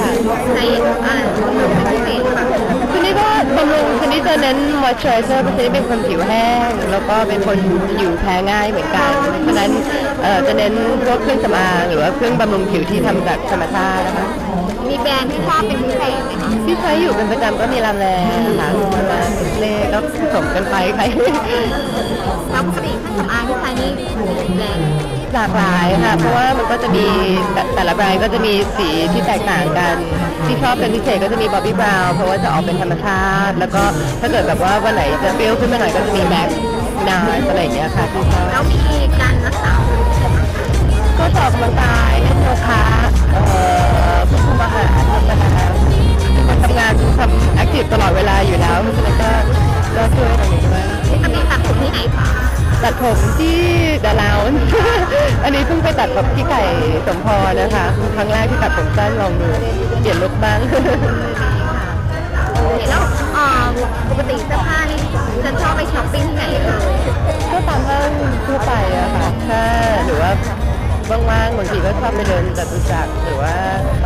ค่ะในอ่าบำรุงเป็นพิเศษค่ะคือนี่ก็บำรุงคือนี่จะเน้น moisturizer เพราะฉะนั้นเป็นคนผิวแห้ง แล้วก็เป็นคนผิวแพ้ง่ายเหมือนกันเพราะฉะนั้นเอ่อจะเน้นพวกเครื่องสำอางหรือว่าเครื่องบำรุงผิวที่ทำจากธรรมชาตินะคะมีแบรนด์ที่ชอบเป็นพิเศษไหมคะที่ใช้อยู่เป็นประจำก็มีลาแลค่ะมาเล่ก็ผสมกันไปใครแล้วปกติเครื่องสำอางที่ใช้นี่มีแบรนด์ หลากหลายค่ะ เพราะว่ามันก็จะมีแต่แต่ละแบรนด์ก็จะมีสีที่แตกต่างกัน ที่ชอบเป็นพิเศษก็จะมีบอบบี้บราวน์เพราะว่าจะออกเป็นธรรมชาติ แล้วก็ถ้าเกิดแบบว่าวันไหนจะเปรี้ยวขึ้นมาหน่อยก็จะมีแบ็คนาอะไรอย่างเงี้ยค่ะที่ชอบแล้วมีการรักษาก็จะออกกำลังกายเล่นโยคะเอ่อควบคุมอาหารธรรมดาคนทำงานทำแอคทีฟตลอดเวลาอยู่แล้วเพราะฉะนั้นก็ก็ช่วยตรงนี้ด้วยปกติตัดผมที่ไหนคะตัดผมที่ดาราว อันนี้เพิ่งไปตัดกับพี่ไก่สมพรนะคะครั้งแรกที่ตัดผมสั้นลองดูเปลี่ยนลุคบ้าง แล้วเอ่อปกติเสื้อผ้านี่จะชอบไปช้อปปิ้งที่ไหนเอ่ยก็ตามห้างทั่วไปอะค่ะถ้าหรือว่าว่างๆบางทีก็ชอบไปเดินจตุจักรหรือว่าเอ่อถ้าไปข้างนอกก็จะไปกับตัดตัดตลา